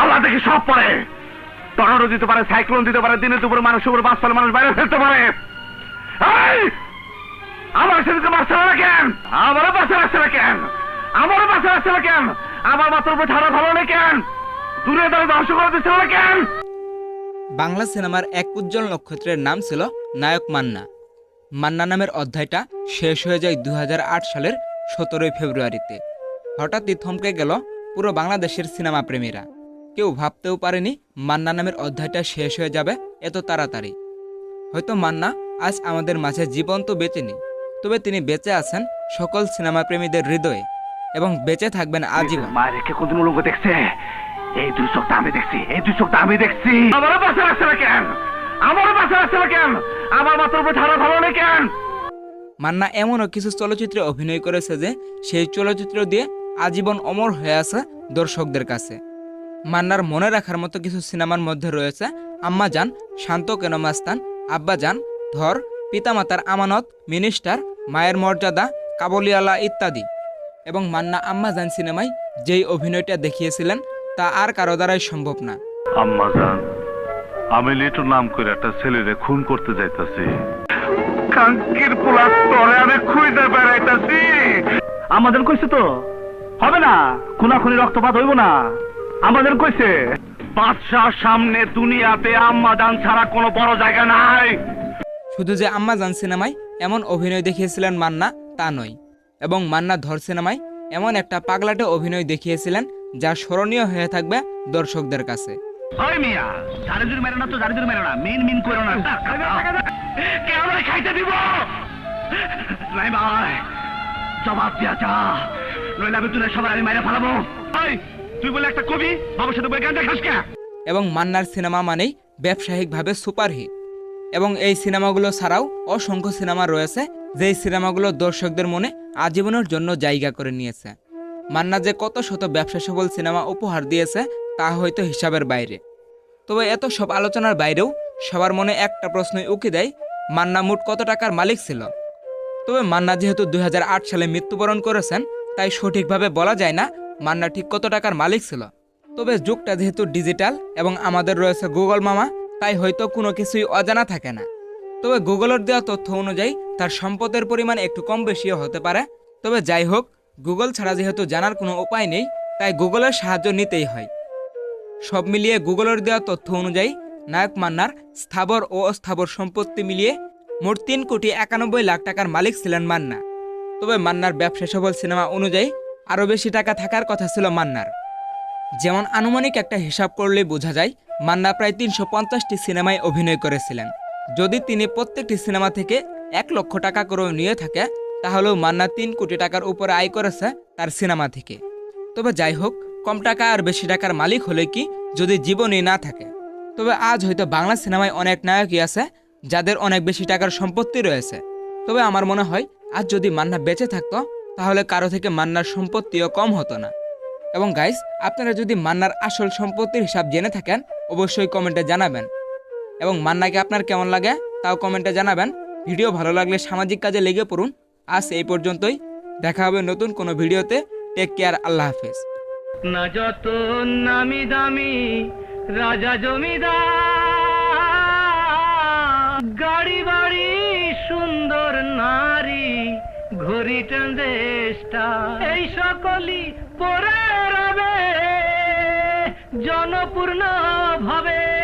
আল্লাহ দেখি সব পড়ে টর্নেডো দিতে পারে, সাইক্লোন দিতে পারে দিনে দুপুরে মানুষের উপর বাস মানুষ বাইরে ফেলতে পারে। আমার সেদিকে বাঁচতে না কেন? আমারও বাঁচা রাখছে না কেন? আমারও বাঁচা রাখছে না কেন? আমার মাথার উপর ঠাড়া ভালো নেই কেন? দূরে দাঁড়িয়ে ধ্বংস করে দিচ্ছে না কেন? বাংলা সিনেমার এক উজ্জ্বল নক্ষত্রের নাম ছিল নায়ক মান্না। মান্না নামের অধ্যায়টা শেষ হয়ে যায় দুহাজার আট সালের সতেরোই ফেব্রুয়ারিতে। হঠাৎই থমকে গেল পুরো বাংলাদেশের সিনেমা প্রেমীরা। কেউ ভাবতেও পারেনি মান্না নামের অধ্যায়টা শেষ হয়ে যাবে এত তাড়াতাড়ি। হয়তো মান্না আজ আমাদের মাঝে জীবন্ত বেঁচে নেই, তবে তিনি বেঁচে আছেন সকল সিনেমা প্রেমীদের হৃদয়ে এবং বেঁচে থাকবেন আজীবন। দেখছে? এই দুই আমি দেখছি, এই দুই আমি দেখছি। আমারও বাঁচা রাখছে না কেন? আমার মাথার উপর ঠাড়া ভালো নেই কেন? মান্না এমনও কিছু চলচ্চিত্রে অভিনয় করেছে যে সেই চলচ্চিত্র দিয়ে আজীবন অমর হয়ে আছে দর্শকদের কাছে। মান্নার মনে রাখার মতো কিছু সিনেমার মধ্যে রয়েছে আম্মা জান শান্ত কেন মাস্তান আব্বা জান ধর পিতামাতার আমানত মিনিস্টার মায়ের মর্যাদা কাবুলিওয়ালা ইত্যাদি। এবং মান্না আম্মা জান সিনেমায় যেই অভিনয়টা দেখিয়েছিলেন তা আর কারও দ্বারাই সম্ভব না। আম্মা জান আমি লিটু নাম করে একটা ছেলেরে খুন করতে যাইতাছি। কাঙ্কির পোলার তরে আমি খুঁজে বেড়াইতাছি। আমাদের কইছে তো হবে না খুনাখুনি রক্তপাত হইব না। আমাদের কইছে বাদশাহ সামনে দুনিয়াতে আম্মা দান ছাড়া কোনো বড় জায়গা নাই। শুধু যে আম্মা জান সিনেমায় এমন অভিনয় দেখিয়েছিলেন মান্না তা নয়। এবং মান্না ধর সিনেমায় এমন একটা পাগলাটে অভিনয় দেখিয়েছিলেন যা স্মরণীয় হয়ে থাকবে দর্শকদের কাছে। ওই মিয়া জারি জুরি মেরো না তো মেরো না। মিন মিন করো না। কে আমরা খাইতে দিব? নাই ভাই জবাব দিয়া যা। নইলে আমি তুলে সবাই আমি মাইরে ফেলাবো। ওই তুই বলে একটা কবি বাবার সাথে বই কে? এবং মান্নার সিনেমা মানেই ব্যবসায়িকভাবে সুপারহিট। এবং এই সিনেমাগুলো ছাড়াও অসংখ্য সিনেমা রয়েছে যেই সিনেমাগুলো দর্শকদের মনে আজীবনের জন্য জায়গা করে নিয়েছে। মান্না যে কত শত ব্যবসা সফল সিনেমা উপহার দিয়েছে তা হয়তো হিসাবের বাইরে। তবে এত সব আলোচনার বাইরেও সবার মনে একটা প্রশ্নই উকি দেয়, মান্না মোট কত টাকার মালিক ছিল? তবে মান্না যেহেতু দু হাজার আট সালে মৃত্যুবরণ করেছেন, তাই সঠিকভাবে বলা যায় না মান্না ঠিক কত টাকার মালিক ছিল। তবে যুগটা যেহেতু ডিজিটাল এবং আমাদের রয়েছে গুগল মামা, তাই হয়তো কোনো কিছুই অজানা থাকে না। তবে গুগলের দেওয়া তথ্য অনুযায়ী তার সম্পদের পরিমাণ একটু কম বেশিও হতে পারে। তবে যাই হোক, গুগল ছাড়া যেহেতু জানার কোনো উপায় নেই, তাই গুগলের সাহায্য নিতেই হয়। সব মিলিয়ে গুগলের দেওয়া তথ্য অনুযায়ী, নায়ক মান্নার স্থাবর ও অস্থাবর সম্পত্তি মিলিয়ে মোট তিন কোটি একানব্বই লাখ টাকার মালিক ছিলেন মান্না। তবে মান্নার ব্যবসা সফল সিনেমা অনুযায়ী আরও বেশি টাকা থাকার কথা ছিল মান্নার। যেমন আনুমানিক একটা হিসাব করলে বোঝা যায়, মান্না প্রায় তিনশো পঞ্চাশটি সিনেমায় অভিনয় করেছিলেন। যদি তিনি প্রত্যেকটি সিনেমা থেকে এক লক্ষ টাকা করেও নিয়ে থাকে, তাহলেও মান্না তিন কোটি টাকার উপরে আয় করেছে তার সিনেমা থেকে। তবে যাই হোক কম টাকা আর বেশি টাকার মালিক হলে কি যদি জীবনই না থাকে? তবে আজ হয়তো বাংলা সিনেমায় অনেক নায়কই আছে, যাদের অনেক বেশি টাকার সম্পত্তি রয়েছে। তবে আমার মনে হয়, আজ যদি মান্না বেঁচে থাকতো, তাহলে কারও থেকে মান্নার সম্পত্তিও কম হতো না। এবং গাইস আপনারা যদি মান্নার আসল সম্পত্তির হিসাব জেনে থাকেন, অবশ্যই কমেন্টে জানাবেন। এবং মান্নাকে আপনার কেমন লাগে, তাও কমেন্টে জানাবেন। ভিডিও ভালো লাগলে সামাজিক কাজে লেগে পড়ুন। আজ এই পর্যন্তই। দেখা হবে নতুন কোনো ভিডিওতে। টেক কেয়ার আল্লাহ হাফেজ। না যত নামি দামি, রাজা জমিদার। গাড়ি বাড়ি সুন্দর নারী, ঘড়ি টেষ্টা এই সকলই পরে রবে, জনপূর্ণ ভাবে।